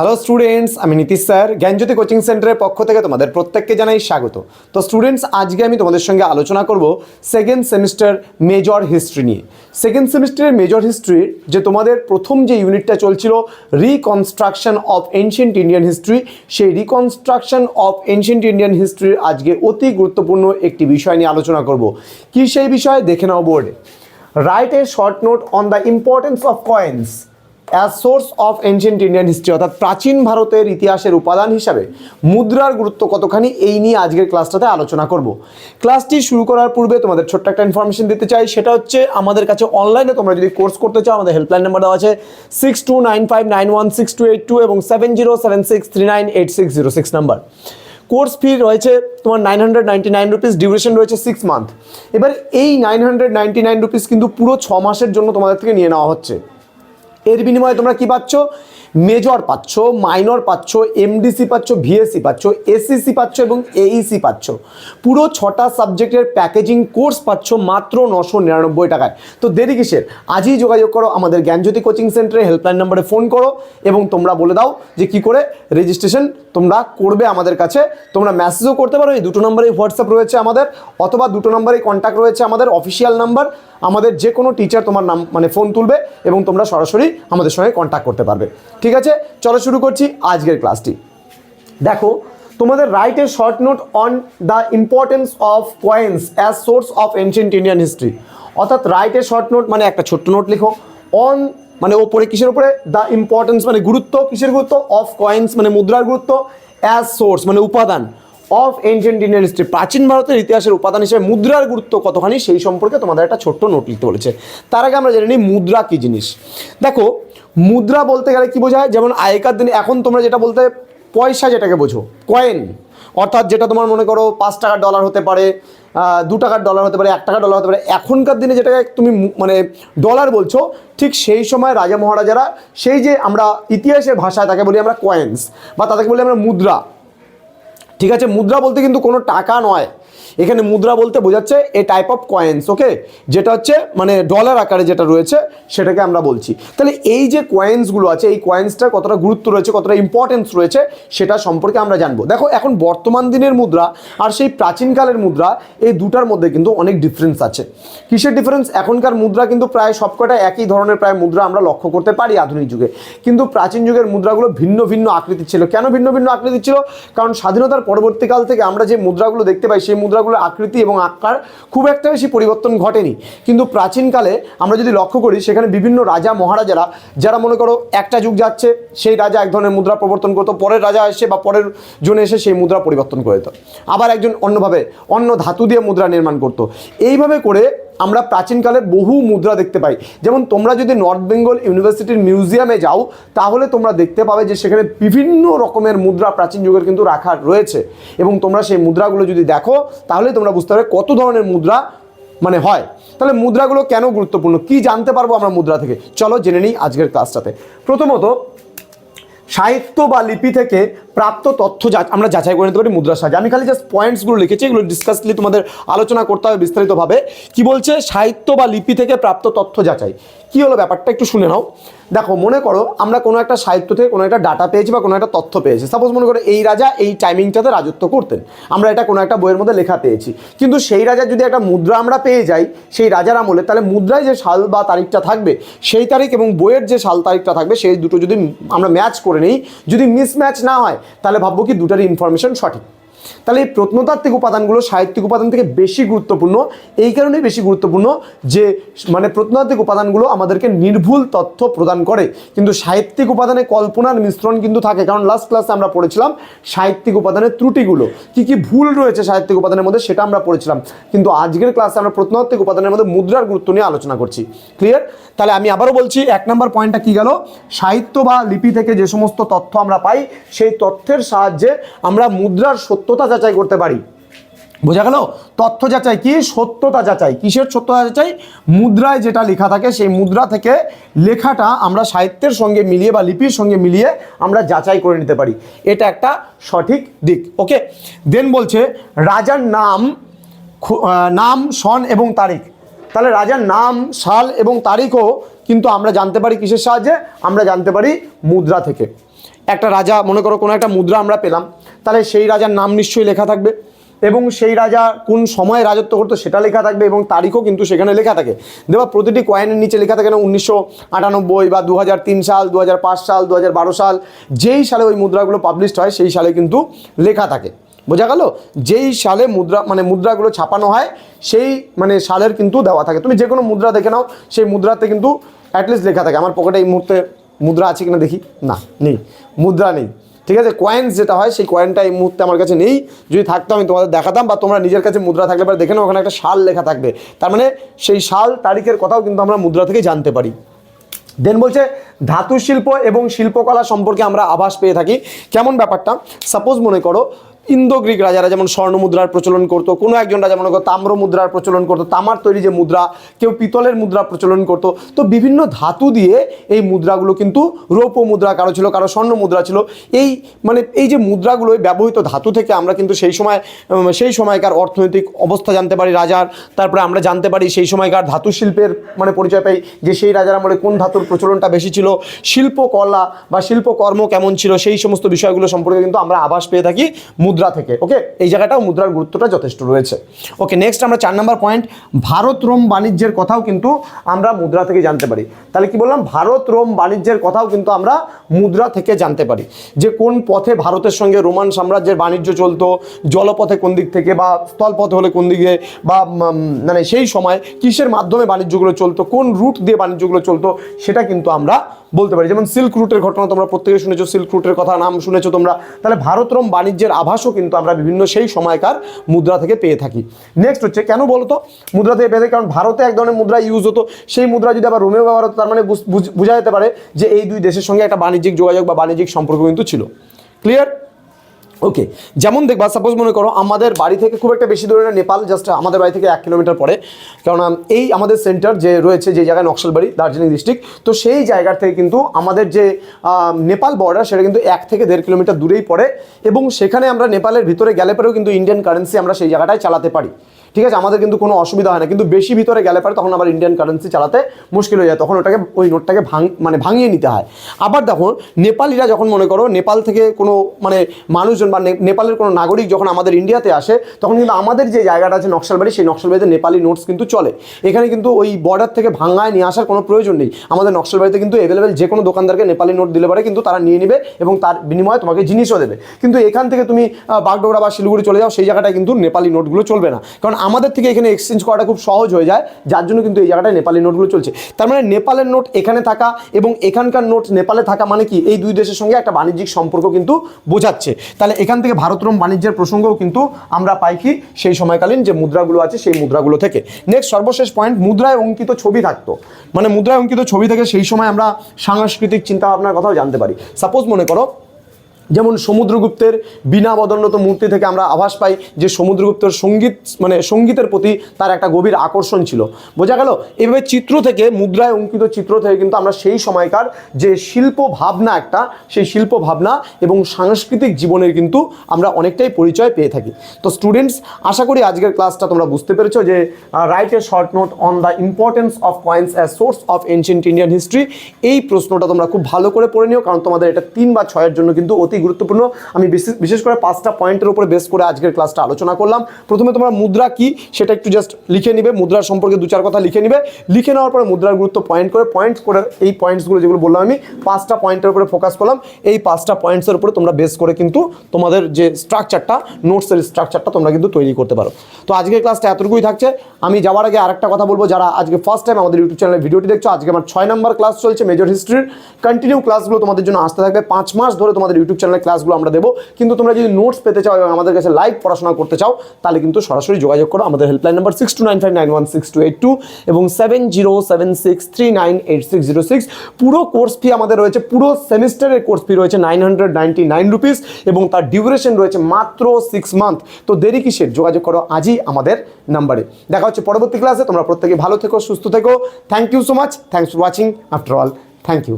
Hello students আমি Nitish sir. জ্ঞানজ্যোতি coaching সেন্টারের পক্ষ থেকে তোমাদের প্রত্যেককে জানাই স্বাগত। তো স্টুডেন্টস আজকে আমি তোমাদের সঙ্গে আলোচনা করব সেকেন্ড সেমিস্টার মেজর হিস্ট্রি নিয়ে। সেকেন্ড সেমিস্টারের মেজর হিস্ট্রির যে তোমাদের প্রথম যে ইউনিটটা চলছিল reconstruction of ancient Indian history সেই রিকনস্ট্রাকশন অফ এনশিয়েন্ট ইন্ডিয়ান হিস্ট্রির আজকে অতি গুরুত্বপূর্ণ একটি বিষয় নিয়ে আলোচনা করব। কি সেই বিষয়? দেখে নাও বোর্ডে। Write a short note on the importance of coins as source of ancient Indian history অর্থাৎ প্রাচীন ভারতের ইতিহাসের উপাদান হিসাবে মুদ্রার গুরুত্ব কতখানি, এই নিয়ে আজকের ক্লাসটাতে আলোচনা করব। ক্লাসটি শুরু করার পূর্বে তোমাদের ছোট্ট একটা ইনফরমেশন দিতে চাই, সেটা হচ্ছে আমাদের কাছে অনলাইনে তোমরা যদি কোর্স করতে চাও, আমাদের হেল্পলাইন নাম্বার দেওয়া আছে six two nine five nine one six two eight two এবং seven zero seven six three nine eight six zero six number course fee রয়েছে তোমার nine hundred ninety nine rupees duration রয়েছে six month এবার এই nine hundred ninety nine rupees কিন্তু পুরো ছ মাসের জন্য তোমাদের থেকে নিয়ে নেওয়া হচ্ছে। এর বিনিময়ে তোমরা কি পাচ্ছ? মেজর পাচ্ছ, মাইনর পাচ্ছ এমডিসি পাচ্ছ ভিএসসি পাচ্ছ এসসিসি পাচ্ছ এবং এইসি পাচ্ছ। পুরো ছটা সাবজেক্টের প্যাকেজিং কোর্স পাচ্ছ মাত্র নশো নিরানব্বই টাকায়। তো দেরি কিসের? আজই যোগাযোগ করো আমাদের জ্ঞানজ্যোতি কোচিং সেন্টারে, হেল্পলাইন নম্বরে ফোন করো এবং তোমরা বলে দাও যে কি করে রেজিস্ট্রেশন তোমরা করবে আমাদের কাছে। তোমরা মেসেজও করতে পারো, এই দুটো নম্বরেই হোয়াটসঅ্যাপ রয়েছে আমাদের, অথবা দুটো নম্বরেই কন্ট্যাক্ট রয়েছে আমাদের অফিসিয়াল নাম্বার আমাদের যে কোনো টিচার তোমার নাম মানে ফোন তুলবে এবং তোমরা সরাসরি আমাদের সঙ্গে কন্ট্যাক্ট করতে পারবে। ঠিক আছে? চলো শুরু করছি আজকের ক্লাসটি। দেখো, তোমাদের write a short note on the importance of coins as source of ancient Indian history অর্থাৎ রাইট এ শর্ট নোট মানে একটা ছোট্ট নোট লিখো। অন মানে ওপরে কিসের উপরে? দ্য ইম্পর্টেন্স মানে গুরুত্ব কিসের গুরুত্ব? অফ কয়েন্স মানে মুদ্রার গুরুত্ব। অ্যাজ সোর্স মানে উপাদান। অফ এনশিয়েন্ট ইন্ডিয়ান হিস্ট্রি প্রাচীন ভারতের ইতিহাসের উপাদান হিসেবে মুদ্রার গুরুত্ব কতখানি? সেই সম্পর্কে তোমাদের একটা ছোট্ট নোট লিখতে বলেছে। তার আগে আমরা জেনে নিই মুদ্রা কী জিনিস। দেখো মুদ্রা বলতে গেলে কি বোঝায়? যেমন আগেকার দিনে, এখন তোমরা যেটা বলতে পয়সা যেটাকে বোঝো কয়েন অর্থাৎ যেটা তোমার মনে করো পাঁচ টাকার ডলার হতে পারে দু টাকার ডলার হতে পারে, এক টাকার ডলার হতে পারে, এখনকার দিনে যেটাকে তুমি মানে ডলার বলছো, ঠিক সেই সময় রাজা মহারাজারা সেই যে আমরা ইতিহাসের ভাষায় তাকে বলি আমরা কয়েন্স বা তাদেরকে বলি আমরা মুদ্রা। ঠিক আছে, মুদ্রা বলতে কিন্তু কোনো টাকা নয়। এখানে মুদ্রা বলতে বোঝাচ্ছে a type of coins okay যেটা হচ্ছে মানে ডলার আকারে যেটা রয়েছে, সেটাকে আমরা বলছি। তাহলে এই যে কয়েন্সগুলো আছে, এই কয়েন্সটার কতটা গুরুত্ব রয়েছে, কতটা ইম্পর্টেন্স রয়েছে, সেটা সম্পর্কে আমরা জানব। দেখো, এখন বর্তমান দিনের মুদ্রা আর সেই প্রাচীনকালের মুদ্রা, এই দুটার মধ্যে কিন্তু অনেক ডিফারেন্স আছে। কিসের ডিফারেন্স এখনকার মুদ্রা কিন্তু প্রায় সবকটা একই ধরনের প্রায় মুদ্রা আমরা লক্ষ্য করতে পারি আধুনিক যুগে। কিন্তু প্রাচীন যুগের মুদ্রাগুলো ভিন্ন ভিন্ন আকৃতির ছিল। কেন ভিন্ন ভিন্ন আকৃতির ছিল? কারণ স্বাধীনতার পরবর্তীকাল থেকে আমরা যে মুদ্রাগুলো দেখতে পাই, সেই মুদ্রাগুলোর আকৃতি এবং আকার খুব একটা বেশি পরিবর্তন ঘটেনি। কিন্তু প্রাচীনকালে আমরা যদি লক্ষ্য করি, সেখানে বিভিন্ন রাজা, মহারাজারা, যারা মনে করো একটা যুগ যাচ্ছে, সেই রাজা এক ধরনের মুদ্রা প্রবর্তন করতো, পরের রাজা এসে বা পরের জনে এসে সেই মুদ্রা পরিবর্তন করে দিত। আবার একজন অন্যভাবে অন্য ধাতু দিয়ে মুদ্রা নির্মাণ করতো। এইভাবে করে আমরা প্রাচীনকালে বহু মুদ্রা দেখতে পাই। যেমন তোমরা যদি নর্থ বেঙ্গল ইউনিভার্সিটির মিউজিয়ামে যাও, তাহলে তোমরা দেখতে পাবে যে সেখানে বিভিন্ন রকমের মুদ্রা প্রাচীন যুগের কিন্তু রাখা রয়েছে। এবং তোমরা সেই মুদ্রাগুলো যদি দেখো, তাহলে তোমরা বুঝতে পারবে কত ধরনের মুদ্রা মানে হয়। তাহলে মুদ্রাগুলো কেন গুরুত্বপূর্ণ? কি জানতে পারব আমরা মুদ্রা থেকে? চলো জেনে নিই আজকের ক্লাসটাতে প্রথমত, সাহিত্য বা লিপি থেকে প্রাপ্ত তথ্য আমরা যাচাই করে নিতে পারি মুদ্রার সাহায্যে আমি খালি জাস্ট পয়েন্টসগুলো লিখেছি, এগুলো ডিসকাসলি তোমাদের আলোচনা করতে হবে বিস্তারিতভাবে। কি বলছে? সাহিত্য বা লিপি থেকে প্রাপ্ত তথ্য যাচাই। কি হলো ব্যাপারটা একটু শুনে নাও। দেখো, মনে করো আমরা কোনো একটা সাহিত্য থেকে কোনো একটা ডাটা পেয়েছি বা কোনো একটা তথ্য পেয়েছি। সাপোজ মনে করো এই রাজা এই টাইমিংটাতে রাজত্ব করতেন। আমরা এটা কোনো একটা বইয়ের মধ্যে লেখা পেয়েছি। কিন্তু সেই রাজার যদি একটা মুদ্রা আমরা পেয়ে যাই, সেই রাজার আমলে, তাহলে মুদ্রায় যে সাল বা তারিখটা থাকবে, সেই তারিখ এবং বইয়ের যে সাল তারিখটা থাকবে, সেই দুটো যদি আমরা ম্যাচ করে নিই, যদি মিসম্যাচ না হয় তাহলে ভাববো কি দুটার ইনফরমেশন সঠিক। তাহলে এই প্রত্নতাত্ত্বিক উপাদানগুলো সাহিত্যিক উপাদান থেকে বেশি গুরুত্বপূর্ণ। এই কারণেই বেশি গুরুত্বপূর্ণ যে মানে প্রত্নতাত্ত্বিক উপাদানগুলো আমাদেরকে নির্ভুল তথ্য প্রদান করে। কিন্তু সাহিত্যিক উপাদানে কল্পনার মিশ্রণ কিন্তু থাকে। কারণ লাস্ট ক্লাসে আমরা পড়েছিলাম সাহিত্যিক উপাদানের ত্রুটিগুলো। কি কি ভুল রয়েছে সাহিত্যিক উপাদানের মধ্যে সেটা আমরা পড়েছিলাম। কিন্তু আজকের ক্লাসে আমরা প্রত্নতাত্ত্বিক উপাদানের মধ্যে মুদ্রার গুরুত্ব নিয়ে আলোচনা করছি। ক্লিয়ার তাহলে আমি আবারও বলছি, এক নম্বর পয়েন্টটা কি গেল? সাহিত্য বা লিপি থেকে যে সমস্ত তথ্য আমরা পাই, সেই তথ্যের সাহায্যে আমরা মুদ্রার সত্যতা যাচাই করতে পারি। বোঝা গেল? তথ্য যাচাই কি? সত্যতা যাচাই। কিসের সত্যতা যাচাই? মুদ্রায় যেটা লেখা থাকে, সেই মুদ্রা থেকে লেখাটা আমরা সাহিত্যের সঙ্গে মিলিয়ে বা লিপির সঙ্গে মিলিয়ে আমরা যাচাই করে নিতে পারি। এটা একটা সঠিক দিক। ওকে? দেন বলছে, রাজার নাম নাম, সন এবং তারিখ। তাহলে রাজার নাম, সাল এবং তারিখও কিন্তু আমরা জানতে পারি কিসের সাহায্যে? আমরা জানতে পারি মুদ্রা থেকে। একটা রাজা, মনে করো কোনো একটা মুদ্রা আমরা পেলাম। তাহলে সেই রাজার নাম নিশ্চয়ই লেখা থাকবে। এবং সেই রাজা কোন সময়ে রাজত্ব করতো সেটা লেখা থাকবে এবং তারিখও কিন্তু সেখানে লেখা থাকে। দেবা প্রতিটি কয়েনের নিচে লেখা থাকে না, উনিশশো আটানব্বই বা দু হাজার তিন সাল দু হাজার পাঁচ সাল দু হাজার বারো সাল, যেই সালে ওই মুদ্রাগুলো পাবলিশড হয়, সেই সালে কিন্তু লেখা থাকে। বোঝা গেল? যেই সালে মুদ্রা মানে মুদ্রাগুলো ছাপানো হয়, সেই মানে সালের কিন্তু দেওয়া থাকে। তুমি যে কোনো মুদ্রা দেখে নাও, সেই মুদ্রাতে কিন্তু অ্যাটলিস্ট লেখা থাকে। আমার পকেটে এই মুহূর্তে মুদ্রা আছে কিনা দেখি? না, নেই। মুদ্রা নেই। ঠিক আছে? কয়েন যেটা হয়, সেই কয়েনটা এই মুহূর্তে আমার কাছে নেই। যদি থাকতো, আমি তোমাদের দেখাতাম বা তোমরা নিজের কাছে মুদ্রা থাকলে পরে দেখে নাও, ওখানে একটা সাল লেখা থাকবে। তার মানে সেই সাল তারিখের কথাও কিন্তু আমরা মুদ্রা থেকে জানতে পারি। দেন বলছে, ধাতু শিল্প এবং শিল্পকলা সম্পর্কে আমরা আভাস পেয়ে থাকি। কেমন ব্যাপারটা? সাপোজ মনে করো ইন্দো গ্রিক রাজারা যেমন স্বর্ণ মুদ্রার প্রচলন করতো, কোনো একজন রাজা মনে করো তাম্র মুদ্রার প্রচলন করতো, তামার তৈরি যে মুদ্রা, কেউ পিতলের মুদ্রা প্রচলন করতো। তো বিভিন্ন ধাতু দিয়ে এই মুদ্রাগুলো কিন্তু রৌপ্য মুদ্রা কারও ছিল, কারও স্বর্ণ মুদ্রা ছিল। এই মানে এই যে মুদ্রাগুলো ব্যবহৃত ধাতু থেকে আমরা কিন্তু সেই সময় সেই সময়কার অর্থনৈতিক অবস্থা জানতে পারি রাজার। তারপরে আমরা জানতে পারি সেই সময়কার ধাতু শিল্পের মানে পরিচয় পাই যে সেই রাজার আমলে কোন ধাতুর প্রচলনটা বেশি ছিল, শিল্পকলা বা শিল্পকর্ম কেমন ছিল, সেই সমস্ত বিষয়গুলো সম্পর্কে কিন্তু আমরা আভাস পেয়ে থাকি। মুদ্রা থেকে ওকে এই জায়গাটাও মুদ্রার গুরুত্বটা যথেষ্ট রয়েছে। ওকে নেক্সট আমরা চার নম্বর পয়েন্ট ভারত রোম বাণিজ্যের কথাও কিন্তু আমরা মুদ্রা থেকে জানতে পারি। তাহলে কি বললাম? ভারত রোম বাণিজ্যের কথাও কিন্তু আমরা মুদ্রা থেকে জানতে পারি। যে কোন পথে ভারতের সঙ্গে রোমান সাম্রাজ্যের বাণিজ্য চলতো, জলপথে কোন দিক থেকে বা স্থলপথে হলে কোন দিকে, বা মানে সেই সময় কিসের মাধ্যমে বাণিজ্যগুলো চলতো, কোন রুট দিয়ে বাণিজ্যগুলো চলতো, সেটা কিন্তু আমরা বলতে পারি। যেমন সিল্ক রুটের ঘটনা তোমরা প্রত্যেকে শুনেছো সিল্ক রুটের কথা, নাম শুনেছো তোমরা। তাহলে ভারত রোম বাণিজ্যের আভাসও কিন্তু আমরা বিভিন্ন সেই সময়কার মুদ্রা থেকে পেয়ে থাকি। নেক্সট হচ্ছে, কেন বলতো? মুদ্রা থেকে পেয়ে থাকি, কারণ ভারতে এক ধরনের মুদ্রা ইউজ হতো। সেই মুদ্রা যদি আবার রোমেও ব্যবহার হতো, তার মানে বোঝা যেতে পারে যে এই দুই দেশের সঙ্গে একটা বাণিজ্যিক যোগাযোগ বা বাণিজ্যিক সম্পর্ক কিন্তু ছিল। ক্লিয়ার ওকে যেমন দেখবা সাপোজ মনে করো আমাদের বাড়ি থেকে খুব একটা বেশি দূরে না, নেপাল জাস্ট আমাদের বাড়ি থেকে এক কিলোমিটার পরে। কেননা এই আমাদের সেন্টার যে রয়েছে, যে জায়গায় নকশালবাড়ি, দার্জিলিং ডিস্ট্রিক্ট তো সেই জায়গার থেকে কিন্তু আমাদের যে নেপাল বর্ডার সেটা কিন্তু এক থেকে দেড় কিলোমিটার দূরেই পড়ে। এবং সেখানে আমরা নেপালের ভিতরে গেলে পরেও কিন্তু ইন্ডিয়ান কারেন্সি আমরা সেই জায়গাটায় চালাতে পারি। ঠিক আছে, আমাদের কিন্তু কোনো অসুবিধা হয় না। কিন্তু বেশি ভিতরে গেলে পরে তখন আবার ইন্ডিয়ান কারেন্সি চালাতে মুশকিল হয়ে যায়। তখন ওটাকে, ওই নোটটাকে ভাঙ মানে ভাঙিয়ে নিতে হয়। আবার দেখো, নেপালিরা যখন মনে করো নেপাল থেকে কোনো মানে মানুষজন বা নেপালের কোনো নাগরিক যখন আমাদের ইন্ডিয়াতে আসে, তখন কিন্তু আমাদের যে জায়গাটা আছে নকশালবাড়ি, সেই নকশালবাড়িতে নেপালি নোটস কিন্তু চলে। এখানে কিন্তু ওই বর্ডার থেকে ভাঙায় নিয়ে আসার কোনো প্রয়োজন নেই। আমাদের নকশালবাড়িতে কিন্তু অ্যাভেলেবেল যে কোনো দোকানদারকে নেপালি নোট দিলে পারে কিন্তু তারা নিয়ে নেবে এবং তার বিনিময়ে তোমাকে জিনিসও দেবে। কিন্তু এখান থেকে তুমি বাগডোগরা বা শিলিগুড়ি চলে যাও, সেই জায়গাটায় কিন্তু নেপালি নোটগুলো চলবে না। কারণ আমাদের থেকে এখানে এক্সচেঞ্জ করাটা খুব সহজ হয়ে যায়, যার জন্য কিন্তু এই জায়গাটায় নেপালি নোটগুলো চলছে। তার মানে নেপালের নোট এখানে থাকা এবং এখানকার নোট নেপালে থাকা মানে কি? এই দুই দেশের সঙ্গে একটা বাণিজ্যিক সম্পর্ক কিন্তু বোঝাচ্ছে। তাহলে এখান থেকে ভারত রোম বাণিজ্যের প্রসঙ্গও কিন্তু আমরা পাই কি? সেই সময়কালীন যে মুদ্রাগুলো আছে, সেই মুদ্রাগুলো থেকে। নেক্সট সর্বশেষ পয়েন্ট মুদ্রায় অঙ্কিত ছবি থাকতো। মানে মুদ্রায় অঙ্কিত ছবি থেকে সেই সময় আমরা সাংস্কৃতিক চিন্তাভাবনার কথাও জানতে পারি। সাপোজ মনে করো যেমন সমুদ্রগুপ্তের বিনা বদন্নত মূর্তি থেকে আমরা আভাস পাই যে সমুদ্রগুপ্তের সংগীত মানে সঙ্গীতের প্রতি তার একটা গভীর আকর্ষণ ছিল। বোঝা গেল, এভাবে চিত্র থেকে, মুদ্রায় অঙ্কিত চিত্র থেকে কিন্তু আমরা সেই সময়কার যে শিল্প ভাবনা একটা, সেই শিল্প ভাবনা এবং সাংস্কৃতিক জীবনের কিন্তু আমরা অনেকটাই পরিচয় পেয়ে থাকি। তো স্টুডেন্টস আশা করি আজকের ক্লাসটা তোমরা বুঝতে পেরেছ যে write a short note on the importance of coins as source of ancient Indian history এই প্রশ্নটা তোমরা খুব ভালো করে পড়ে নিও, কারণ তোমাদের এটা তিন বা ছয়ের জন্য কিন্তু অতি গুরুত্বপূর্ণ। আমি বিশেষ করে পাঁচটা পয়েন্টের উপরে বেস করে আজকের ক্লাসটা আলোচনা করলাম। প্রথমে তোমরা মুদ্রা কি, সেটা একটু জাস্ট লিখে নিবে। মুদ্রার সম্পর্কে দু চার কথা লিখে নিবে। লিখে নেওয়ার পরে মুদ্রার গুরুত্ব পয়েন্ট করে পয়েন্ট করে এই পয়েন্টসগুলো যেগুলো বললাম আমি, পাঁচটা পয়েন্টের উপরে ফোকাস করলাম। এই পাঁচটা পয়েন্টসের উপরে তোমরা বেস করে কিন্তু তোমাদের যে স্ট্রাকচারটা নোটসের স্ট্রাকচারটা তোমরা কিন্তু তৈরি করতে পারো। তো আজকের ক্লাসটা এতটুকুই থাকছে। আমি যাওয়ার আগে আরেকটা কথা বলব। যারা আজকে ফার্স্ট টাইম আমাদের ইউটিউব চ্যানেলে ভিডিওটি দেখছ, আজকে আমার ছয় নম্বর ক্লাস চলছে মেজর হিস্ট্রির কন্টিনিউ ক্লাসগুলো তোমাদের জন্য আসতে থাকবে। পাঁচ মাস ধরে তোমাদের ইউটিউব চ্যানেলে ক্লাসগুলো আমরা দেবো। কিন্তু তোমরা যদি নোটস পেতে চাও এবং আমাদের কাছে লাইভ পড়াশোনা করতে চাও, তাহলে কিন্তু সরাসরি যোগাযোগ করো। আমাদের helpline number six two nine five nine one six two eight two এবং seven zero seven six three nine eight six zero six পুরো কোর্স ফি আমাদের রয়েছে, পুরো সেমিস্টারের কোর্স ফি রয়েছে nine hundred ninety nine rupees এবং তার duration রয়েছে মাত্র সিক্স মান্থ তো দেরি কিসের? যোগাযোগ করো আজই আমাদের নাম্বারে দেখা হচ্ছে পরবর্তী ক্লাসে তোমরা প্রত্যেকে ভালো থেকো, সুস্থ থেকো। Thank you so much thanks for watching after all thank you